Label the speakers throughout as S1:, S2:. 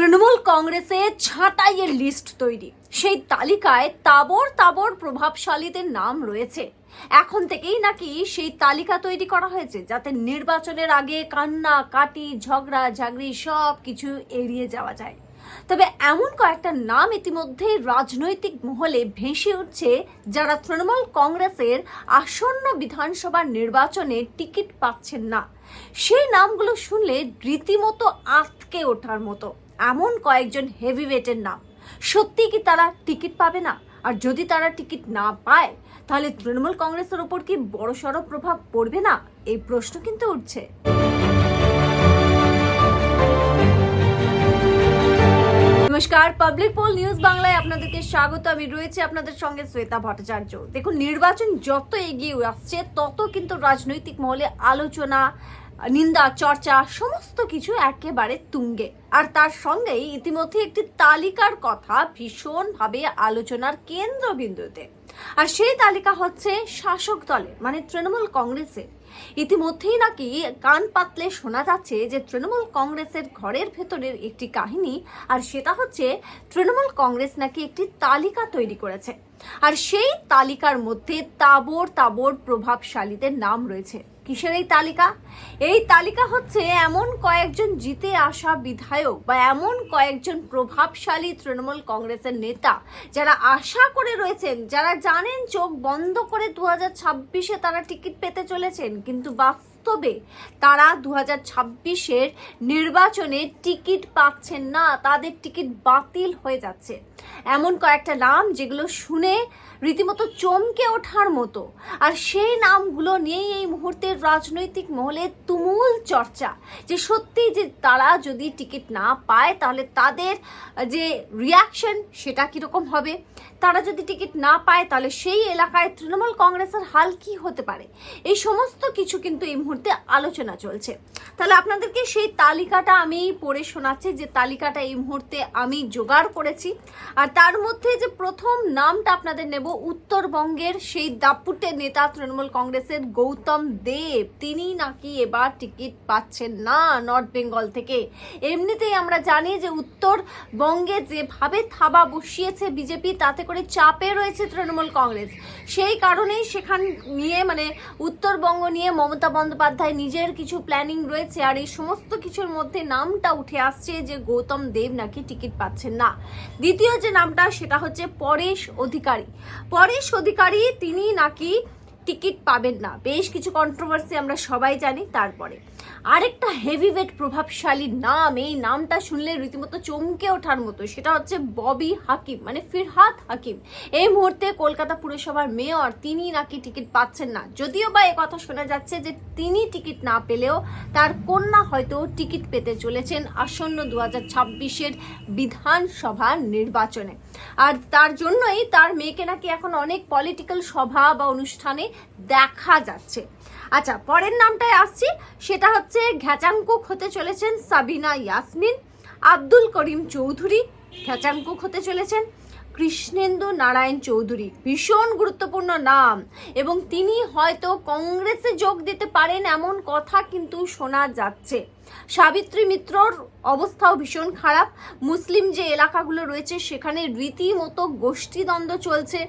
S1: তৃণমূল কংগ্রেসে ছাঁটাইয়ের লিস্ট তৈরি। সেই তালিকায় তাবর তাবর প্রভাবশালীদের নাম রয়েছে। এখন থেকেই নাকি সেই তালিকা তৈরি করা হয়েছে, যাতে নির্বাচনের আগে কান্না, কাটি, ঝগড়া, ঝাগড়ি সব কিছু এড়িয়ে যাওয়া যায়। তবে এমন কয়েকটা নাম ইতিমধ্যে রাজনৈতিক মহলে ভেসে উঠছে, যারা তৃণমূল কংগ্রেসের আসন্ন বিধানসভা নির্বাচনে টিকিট পাচ্ছেন না। সেই নামগুলো শুনলে রীতিমতো আটকে ওঠার মতো। এমন কয়েকজন হেভিওয়েটের নাম। সত্যি কি তারা টিকিট পাবে না? আর যদি তারা টিকিট না পায়, তাহলে তৃণমূল কংগ্রেসের ওপর কি বড়সড় প্রভাব পড়বে না? এই প্রশ্ন কিন্তু উঠছে। নমস্কার পাবলিক পোল নিউজ বাংলায় আপনাদেরকে স্বাগত। আমি রয়েছে আপনাদের সঙ্গে শ্বেতা ভট্টাচার্য। দেখুন, নির্বাচন যত এগিয়ে আসছে, তত কিন্তু রাজনৈতিক মহলে আলোচনা নিন্দা, চর্চা, সমস্ত কিছু একেবারে তুঙ্গে। আর তার সঙ্গেই ইতিমধ্যে একটি তালিকার কথা ভীষণভাবে আলোচনার কেন্দ্রবিন্দুতে। আর সেই তালিকা হচ্ছে শাসক দলের মানে তৃণমূল কংগ্রেসের। ইতিমধ্যেই নাকি কান পাতলে শোনা যাচ্ছে যে তৃণমূল কংগ্রেসের ঘরের ভেতরের একটি কাহিনী, আর সেটা হচ্ছে তৃণমূল কংগ্রেস নাকি একটি তালিকা তৈরি করেছে। আর সেই তালিকার মধ্যে তাবর তাবর প্রভাবশালীদের নাম রয়েছে। কিসের এই তালিকা? এই তালিকা হচ্ছে এমন কয়েকজন জিতে আসা বিধায়ক বা এমন কয়েকজন প্রভাবশালী তৃণমূল কংগ্রেসের নেতা যারা আশা করে রয়েছেন, যারা জানেন চোখ বন্ধ করে দু হাজার ছাব্বিশে তারা টিকিট পেতে চলেছেন, কিন্তু বাস্তবে তারা দু হাজার ছাব্বিশের নির্বাচনে টিকিট পাচ্ছেন না, তাদের টিকিট বাতিল হয়ে যাচ্ছে। এমন কয়েকটা নাম যেগুলো শুনে রীতিমতো চমকে ওঠার মতো। আর সেই নামগুলো নিয়েই এই মুহূর্তের রাজনৈতিক মহলে তুমুল চর্চা। যে সত্যি যে তারা যদি টিকিট না পায়, তাহলে তাদের যে রিয়াকশন সেটা কীরকম হবে? তারা যদি টিকিট না পায়, তাহলে সেই এলাকায় তৃণমূল কংগ্রেসের হাল কি হতে পারে? এই সমস্ত কিছু কিন্তু এই মুহূর্তে আলোচনা চলছে। তাহলে আপনাদেরকে সেই তালিকাটা আমি পড়ে শোনাচ্ছি, যে তালিকাটা এই মুহূর্তে আমি জোগাড় করেছি। আর তার মধ্যে যে প্রথম নামটা আপনাদের নেব, উত্তরবঙ্গের সেই দাপুটে নেতা তৃণমূল কংগ্রেসের গৌতম দেব। তিনি নাকি এবার টিকিট পাচ্ছেন না নর্থ বেঙ্গল থেকে। এমনিতেই আমরা জানি যে উত্তরবঙ্গে যেভাবে থাবা বসিয়েছে বিজেপি, তাতে করে চাপে রয়েছে তৃণমূল কংগ্রেস। সেই কারণেই সেখান নিয়ে মানে উত্তরবঙ্গ নিয়ে মমতা বন্দ্যোপাধ্যায় নিজের কিছু প্ল্যানিং রয়েছে আর এই সমস্ত কিছুর মধ্যে নামটা উঠে আসছে যে গৌতম দেব নাকি টিকিট পাচ্ছেন না। দ্বিতীয় যে নামটা, সেটা হচ্ছে পরেশ অধিকারী। পরেশ অধিকারী, তিনি নাকি টিকিট পাবেন না। বেশ কিছু কন্ট্রোভার্সি আমরা সবাই জানি তারপরে। আরেকটা হেভি হেভিওয়েট প্রভাবশালী নাম, এই নামটা শুনলে রীতিমতো চমকে ওঠার মতো। সেটা হচ্ছে ববি হাকিম মানে ফিরহাদ হাকিম। এই মুহূর্তে কলকাতা পুরসভার মেয়র, তিনি নাকি টিকিট পাচ্ছেন না। যদিও বা কথা শোনা যাচ্ছে যে তিনি টিকিট না পেলেও তার কন্যা হয়তো টিকিট পেতে চলেছেন আসন্ন দু হাজার ছাব্বিশের বিধানসভা নির্বাচনে। আর তার জন্যই তার মেয়েকে নাকি এখন অনেক পলিটিক্যাল সভা বা অনুষ্ঠানে দেখা যাচ্ছে। আচ্ছা পরের নামটায় আসছি। সেটা হচ্ছে ঘ্যাচাংকুক হতে চলেছেন সাবিনা ইয়াসমিন, আব্দুল করিম চৌধুরী ঘ্যাচাংকুক হতে চলেছেন কৃষ্ণেন্দু নারায়ণ চৌধুরী, ভীষণ গুরুত্বপূর্ণ নাম। এবং তিনি হয়তো কংগ্রেসে যোগ দিতে পারেন এমন কথা কিন্তু শোনা যাচ্ছে। সাবিত্রী মিত্রর অবস্থাও ভীষণ খারাপ। মুসলিম যে এলাকাগুলো রয়েছে, সেখানে রীতিমতো গোষ্ঠীদ্বন্দ্ব চলছে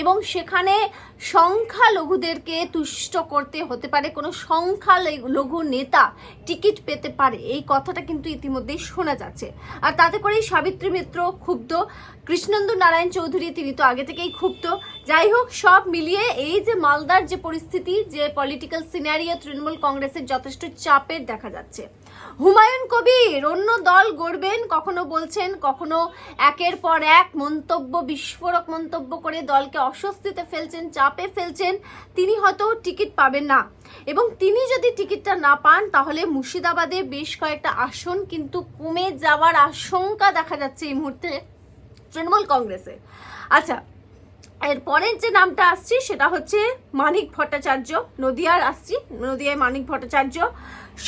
S1: এবং সেখানে সংখ্যালঘুদেরকে তুষ্ট করতে হতে পারে। কোনো সংখ্যালঘু নেতা টিকিট পেতে পারে। এই কথাটা কিন্তু ইতিমধ্যেই শোনা যাচ্ছে। আর তাতে করেই সাবিত্রী মিত্র ক্ষুব্ধ, কৃষ্ণেন্দু নারায়ণ চৌধুরী তিনি তো আগে থেকেই ক্ষুব্ধ। যাই হোক, সব মিলিয়ে এই যে মালদার যে পরিস্থিতি, যে পলিটিক্যাল সিনারিও তৃণমূল কংগ্রেসের যথেষ্ট চাপের দেখা যাচ্ছে। হুমায়ুন কবির, অন্য দল গড়বেন, কখনো বলছেন, কখনো একের পর এক মন্তব্য, বিস্ফোরক মন্তব্য করে দলকে অস্বস্তিতে ফেলছেন, চাপে ফেলছেন, তিনি হয়তো টিকিট পাবেন না। এবং তিনি যদি টিকিটটা না পান, তাহলে মুর্শিদাবাদে বেশ কয়েকটা আসন কিন্তু কমে যাওয়ার আশঙ্কা দেখা যাচ্ছে এই মুহূর্তে তৃণমূল কংগ্রেসে। আচ্ছা এর পরের যে নামটা আসছি, সেটা হচ্ছে মানিক ভট্টাচার্য, নদিয়ার আসছি, নদিয়ায় মানিক ভট্টাচার্য।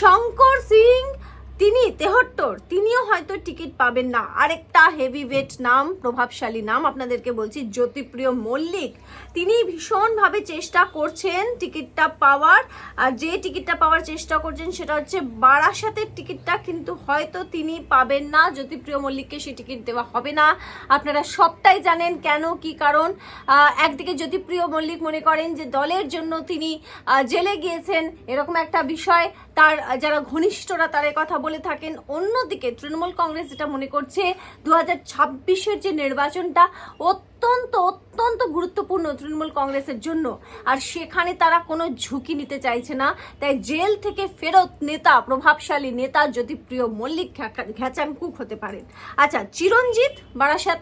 S1: শঙ্কর সিং তিনি তেহট্টর, তিনিও হয়তো টিকিট পাবেন না। আরেকটা হেভি ওয়েট নাম, প্রভাবশালী নাম আপনাদেরকে বলছি, জ্যোতিপ্রিয় মল্লিক। তিনি ভীষণভাবে চেষ্টা করছেন টিকিটটা পাওয়ার, আর যে টিকিটটা পাওয়ার চেষ্টা করছেন সেটা হচ্ছে বারাসাতের টিকিটটা, কিন্তু হয়তো তিনি পাবেন না। জ্যোতিপ্রিয় মল্লিককে সেই টিকিট দেওয়া হবে না। আপনারা সবটাই জানেন কেন, কি কারণ। একদিকে জ্যোতিপ্রিয় মল্লিক মনে করেন যে দলের জন্য তিনি জেলে গিয়েছেন, এরকম একটা বিষয়। তার, যারা ঘনিষ্ঠরা তার কথা বলে থাকেন। অন্যদিকে তৃণমূল কংগ্রেস যেটা মনে করছে দু হাজার যে নির্বাচনটা অত্যন্ত অত্যন্ত গুরুত্বপূর্ণ তৃণমূল কংগ্রেসের জন্য। আর সেখানে তারা কোনো ঝুঁকি নিতে চাইছে না। তাই জেল থেকে ফেরত নেতা, প্রভাবশালী নেতা জ্যোতিপ্রিয় মল্লিক ঘ্যা- ঘ্যাচাং কুক হতে পারেন। আচ্ছা চিরঞ্জিত বারাসাত,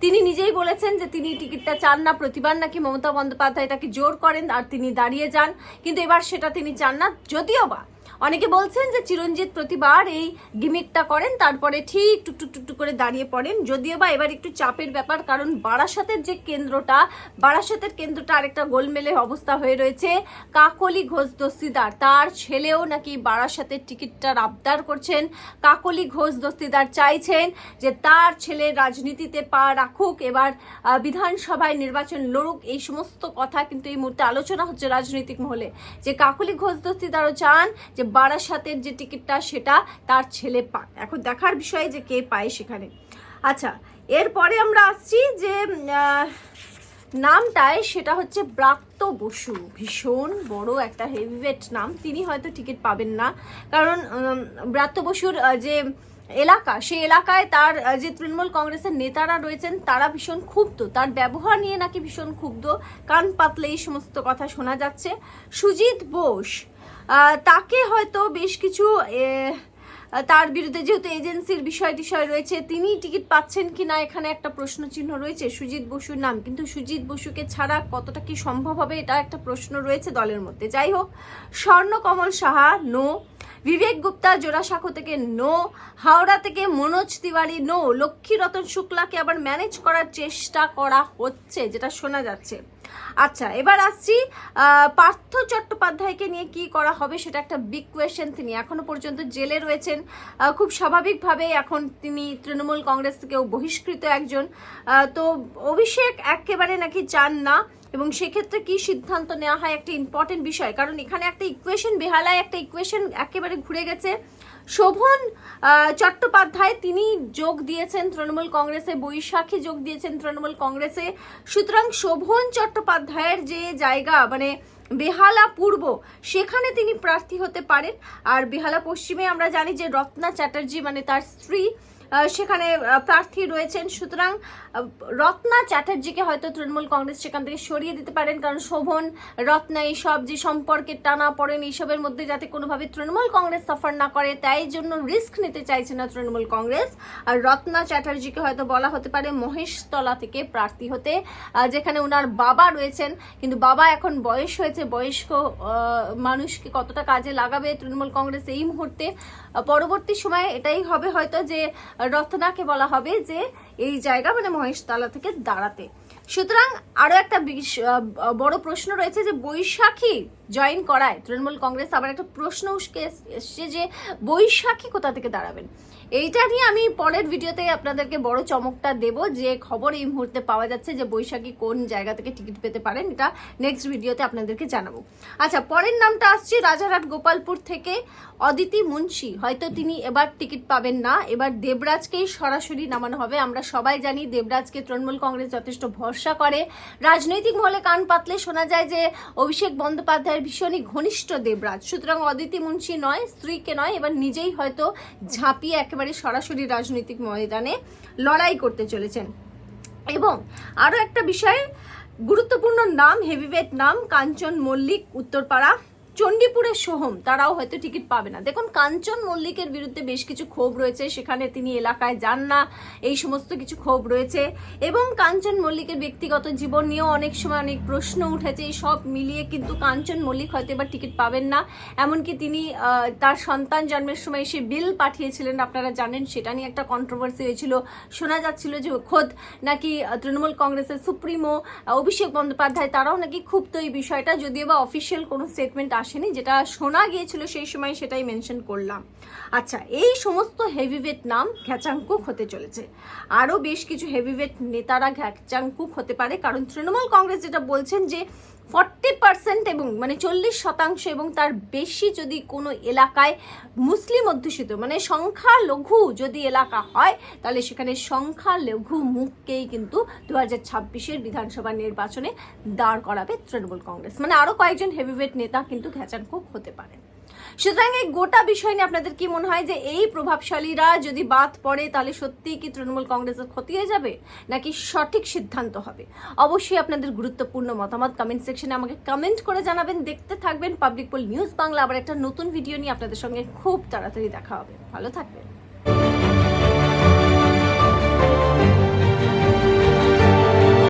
S1: তিনি নিজেই বলেছেন যে তিনি টিকিটটা চান না। প্রতিবার নাকি মমতা বন্দ্যোপাধ্যায় তাকে জোর করেন আর তিনি দাঁড়িয়ে যান। কিন্তু এবার সেটা তিনি চান না। যদিও বা অনেকে বলছেন যে চিরঞ্জিত প্রতিবার এই গিমিকটা করেন, তারপরে ঠিক টুকটুক টুকটুক করে দাঁড়িয়ে পড়েন। যদিও বা এবার একটু চাপের ব্যাপার, কারণ বারাসাতের যে কেন্দ্রটা, বারাসাতের কেন্দ্রটা আরেকটা গোলমেলে অবস্থা হয়ে রয়েছে। কাকলি ঘোষ দস্তিদার, তার ছেলেও নাকি বারাসাতের টিকিটটার আবদার করছেন। কাকলি ঘোষ দস্তিদার চাইছেন যে তার ছেলে রাজনীতিতে পা রাখুক। এবার বিধানসভায় নির্বাচন লড়ুক, এই সমস্ত কথা কিন্তু এই মুহূর্তে আলোচনা হচ্ছে রাজনৈতিক মহলে। যে কাকলি ঘোষ দস্তিদারও চান যে বারাসাতের যে টিকিটটা, সেটা তার ছেলে পাক এখন দেখার বিষয় যে কে পায় সেখানে। আচ্ছা এরপরে আমরা আসছি যে নামটায় সেটা হচ্ছে ব্রাত্য বসু। ভীষণ বড় একটা হেভিওয়েট নাম। তিনি হয়তো টিকিট পাবেন না। কারণ ব্রাত্য বসুর যে এলাকা, সেই এলাকায় তার যে তৃণমূল কংগ্রেসের নেতারা রয়েছেন, তারা ভীষণ ক্ষুব্ধ। তার ব্যবহার নিয়ে নাকি ভীষণ ক্ষুব্ধ। কান পাতলে এই সমস্ত কথা শোনা যাচ্ছে। সুজিত বোস তাকে হয়তো বেশ কিছু তার বিরুদ্ধে যেহেতু এজেন্সির বিষয় টিষয় রয়েছে, তিনি টিকিট পাচ্ছেন কি না এখানে একটা প্রশ্ন চিহ্ন রয়েছে, সুজিত বসুর নাম। কিন্তু সুজিত বসুকে ছাড়া কতটা কি সম্ভব হবে এটা একটা প্রশ্ন রয়েছে দলের মধ্যে। যাই হোক স্বর্ণকমল সাহা, নো। বিবেক গুপ্তা, জোড়াসাঁকো থেকে নো। হাওড়া থেকে মনোজ তিওয়ারি, নো। লক্ষ্মী রতন শুক্লাকে আবার ম্যানেজ করার চেষ্টা করা হচ্ছে, যেটা শোনা যাচ্ছে। আচ্ছা এবার আসছি পার্থ চট্টোপাধ্যায়কে নিয়ে কি করা হবে সেটা একটা বিগ কোয়েশ্চেন তিনি এখনও পর্যন্ত জেলে রয়েছেন। খুব স্বাভাবিকভাবে এখন তিনি তৃণমূল কংগ্রেস থেকেও বহিষ্কৃত একজন। তো অভিষেক একেবারে নাকি চান না। এবং সেক্ষেত্রে কি সিদ্ধান্ত নেওয়া হয় একটা ইম্পর্টেন্ট বিষয়? কারণ এখানে একটা ইকুয়েশন বেহালায় একটা ইকুয়েশন একেবারে ঘুরে গেছে। শোভন চট্টোপাধ্যায়, তিনি যোগ দিয়েছেন তৃণমূল কংগ্রেসে, বৈশাখী যোগ দিয়েছেন তৃণমূল কংগ্রেসে। সুতরাং শোভন চট্টোপাধ্যায়ের যে জায়গা মানে বেহালা পূর্ব, সেখানে তিনি প্রার্থী হতে পারেন। আর বেহালা পশ্চিমে আমরা জানি যে রত্না চ্যাটার্জি মানে তার স্ত্রী সেখানে প্রার্থী রয়েছেন। সুতরাং রত্না চ্যাটার্জিকে হয়তো তৃণমূল কংগ্রেস সেখান থেকে সরিয়ে দিতে পারেন, কারণ শোভন, রত্না এইসব যে সম্পর্কের টানা পড়েন, এইসবের মধ্যে যাতে কোনোভাবে তৃণমূল কংগ্রেস সাফার না করে, তাই জন্য রিস্ক নিতে চাইছে না তৃণমূল কংগ্রেস। আর রত্না চ্যাটার্জিকে হয়তো বলা হতে পারে মহেশতলা থেকে প্রার্থী হতে যেখানে ওনার বাবা রয়েছেন। কিন্তু বাবা এখন বয়স হয়েছে, বয়স্ক মানুষকে কতটা কাজে লাগাবে তৃণমূল কংগ্রেস এই মুহূর্তে? পরবর্তী সময়ে এটাই হবে হয়তো যে রত্নাকে বলা হবে যে এই জায়গা মানে মহেশতলা থেকে দাঁড়াতে। সুতরাং আরও একটা বড় প্রশ্ন রয়েছে যে বৈশাখী জয়েন করায়, তৃণমূল কংগ্রেস আবার একটা প্রশ্ন উস্কে এস- এসছে যে বৈশাখী কোথা থেকে দাঁড়াবেন? এইটা নিয়ে আমি পরের ভিডিওতে আপনাদেরকে বড় চমকটা দেব, যে খবর এই মুহূর্তে পাওয়া যাচ্ছে যে বৈশাখী কোন জায়গা থেকে টিকিট পেতে পারেন, এটা নেক্সট ভিডিওতে আপনাদেরকে জানাব। আচ্ছা পরের নামটা আসছে রাজারহাট গোপালপুর থেকে অদিতি মুন্সি। হয়তো তিনি এবার টিকিট পাবেন না, এবার দেবরাজকেই সরাসরি নামানো হবে। আমরা সবাই জানি দেবরাজকে তৃণমূল কংগ্রেস যথেষ্ট ভরসা করে। রাজনৈতিক মহলে কান পাতলে শোনা যায় যে অভিষেক বন্দ্যোপাধ্যায়ের ভীষণই ঘনিষ্ঠ দেবরাজ। সুতরাং অদিতি মুন্সি নয়, স্ত্রীকে নয়, এবার নিজেই হয়তো ঝাঁপিয়ে একেবারে সরাসরি রাজনৈতিক ময়দানে লড়াই করতে চলেছেন। এবং আরও একটা বিষয় গুরুত্বপূর্ণ নাম হেভিওয়েট নাম, কাঞ্চন মল্লিক, উত্তরপাড়া। চণ্ডীপুরের সোহম, তারাও হয়তো টিকিট পাবে না। দেখুন, কাঞ্চন মল্লিকের বিরুদ্ধে বেশ কিছু ক্ষোভ রয়েছে। সেখানে তিনি এলাকায় যান না, এই সমস্ত কিছু ক্ষোভ রয়েছে। এবং কাঞ্চন মল্লিকের ব্যক্তিগত জীবন নিয়েও অনেক সময় অনেক প্রশ্ন উঠেছে। এই সব মিলিয়ে কিন্তু কাঞ্চন মল্লিক হয়তো এবার টিকিট পাবেন না। এমনকি তিনি তার সন্তান জন্মের সময় সে বিল পাঠিয়েছিলেন, আপনারা জানেন, সেটা নিয়ে একটা কন্ট্রোভার্সি হয়েছিল। শোনা যাচ্ছিল যে খোদ নাকি তৃণমূল কংগ্রেসের সুপ্রিমো, অভিষেক বন্দ্যোপাধ্যায়, তারাও নাকি ক্ষুব্ধ এই বিষয়টা। যদিও বা অফিসিয়াল কোনো স্টেটমেন্ট আসেনি, যেটা শোনা গিয়েছিল সেই সময় সেটাই মেনশন করলাম। আচ্ছা এই সমস্ত হেভিওয়েট নাম ঘ্যাচাংকুক হতে চলেছে। আরও বেশ কিছু হেভিওয়েট নেতারা ঘ্যাচাংকুক হতে পারে, কারণ তৃণমূল কংগ্রেস যেটা বলছেন যে ফর্টি পার্সেন্ট এবং মানে চল্লিশ শতাংশ এবং তার বেশি যদি কোনো এলাকায় মুসলিম অধ্যুষিত মানে সংখ্যালঘু যদি এলাকা হয়, তাহলে সেখানে সংখ্যালঘু মুখকেই কিন্তু দু হাজার ছাব্বিশের বিধানসভা নির্বাচনে দাঁড় করাবে তৃণমূল কংগ্রেস। মানে আরও কয়েকজন হেভিওয়েট নেতা কিন্তু ঘ্যাচানকুক হতে পারে। সুতরাং এই গোটা বিষয় নিয়ে আপনাদের কি মনে হয় যে এই প্রভাবশালীরা যদি বাদ পড়ে, তাহলে সত্যিই কি তৃণমূল কংগ্রেসের ক্ষতি হয়ে যাবে? নাকি সঠিক সিদ্ধান্ত হবে? অবশ্যই আপনাদের গুরুত্বপূর্ণ মতামত কমেন্ট সেকশনে আমাকে কমেন্ট করে জানাবেন। দেখতে থাকবেন পাবলিক পোল নিউজ বাংলা আবার একটা নতুন ভিডিও নিয়ে আপনাদের সঙ্গে খুব তাড়াতাড়ি দেখা হবে। ভালো থাকবেন।